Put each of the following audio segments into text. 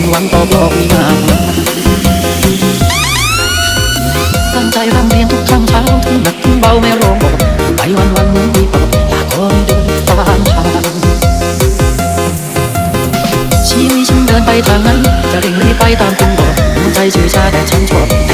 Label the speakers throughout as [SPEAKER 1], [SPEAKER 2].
[SPEAKER 1] นหวังต่อบอกมีานตั้งใจรำเรียนทุกครั้งเช้าทุกนักถึงเบาไม่รอบกไปวันวันนี้ดีกว่าอยากคอยเดินตามทางชีวิตฉันเดินไปทางนั้นจะเร่งรีบไปตามคุณบอกหัวใจเฉยชาแต่ฉันชอบ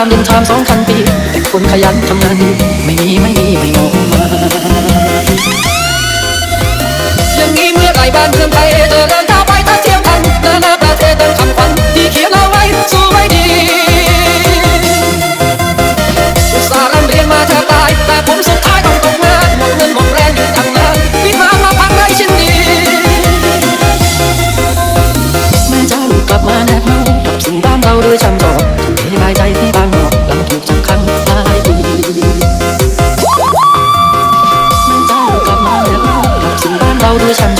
[SPEAKER 1] ามเดินทางสองพันปี เป็คนขยันทำงานไม่มี 高度想。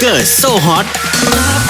[SPEAKER 1] เกิร์